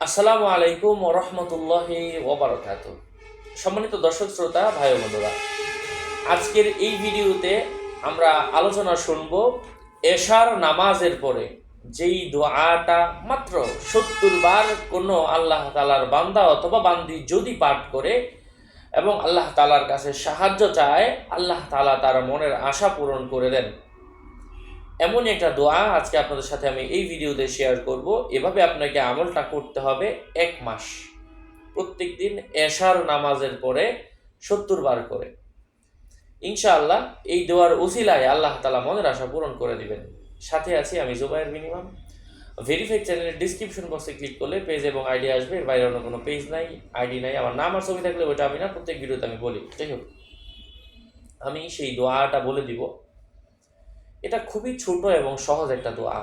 আসসালামু আলাইকুম রহমতুল্লাহি ওবরাকাত সম্মানিত দর্শক শ্রোতা, ভাই বন্ধুরা, আজকের এই ভিডিওতে আমরা আলোচনা শুনব এশার নামাজের পরে যেই দোয়াটা মাত্র সত্তর বার কোনো আল্লাহ তালার বান্দা অথবা বান্দি যদি পাঠ করে এবং আল্লাহ তালার কাছে সাহায্য চায়, আল্লাহ তালা তার মনের আশা পূরণ করে দেন। এমনই একটা দোয়া আজকে আপনাদের সাথে আমি এই ভিডিওতে শেয়ার করব। এভাবে আপনাকে আমলটা করতে হবে এক মাস। প্রত্যেক দিন এশার নামাজের পরে সত্তর বার করে। ইনশাআল্লাহ এই দোয়ার উসিলায় আল্লাহ তালা মনের আশা পূরণ করে দিবেন। সাথে আছি আমি জুবাইর মিনিমাম ভেরিফাইড চ্যানেলের ডিসক্রিপশন বক্সে ক্লিক করলে পেজ এবং আইডি আসবে। বাইরে অন্য কোনো পেজ নাই আইডি নাই, আমার নাম আর ছবি থাকলে ওইটা আমি না, প্রত্যেক ভিডিওতে আমি বলি। যাই হোক, আমি সেই দোয়াটা বলে দিব। এটা খুবই ছোট এবং সহজ একটা দোয়া।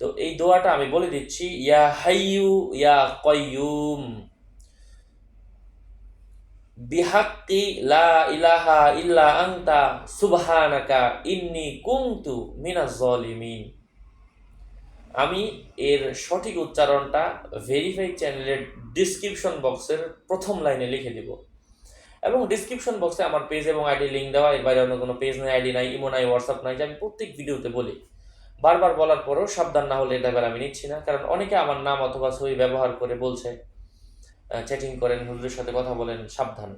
তো এই দোয়াটা আমি বলে দিচ্ছি, ইয়া হাইয়ু, ইয়া কয়ুম বিহাক্কি লা ইলাহা ইল্লা আনতা, সুবহানাকা ইন্নি কুনতু মিনাজ জালিমিন। আমি এর সঠিক উচ্চারণটা ভেরিফাইড চ্যানেলের ডিসক্রিপশন বক্সের প্রথম লাইনে লিখে দিব। এবং ডিসক্রিপশন বক্সে আমার পেজ এবং আইডি লিঙ্ক দেওয়া। এর বাইরে অন্য কোনো পেজ নাই আইডি নাই ইমো নাই হোয়াটসঅ্যাপ নাই, যে আমি প্রত্যেক ভিডিওতে বলি। বারবার বলার পরেও সাবধান না হলে এটা এবার আমি নিচ্ছি না, কারণ অনেকে আমার নাম অথবা ছবি ব্যবহার করে বলছে চ্যাটিং করেন, হুজুরের সাথে কথা বলেন, সাবধান।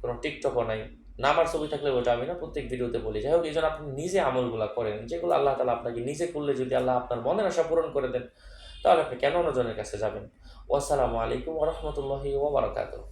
কোনো টিকটকও নাই। নাম আর ছবি থাকলে ওটা আমি না প্রত্যেক ভিডিওতে বলি। যাই হোক, এই জন্য আপনি নিজে আমলগুলো করেন, যেগুলো আল্লাহ তালা আপনাকে নিজে করলে যদি আল্লাহ আপনার মনের আশা পূরণ করে দেন, তাহলে আপনি কেন অন্যজনের কাছে যাবেন? ওয়াসালামু আলাইকুম ওরহমতুল্লাহি ওবরাকাতুহ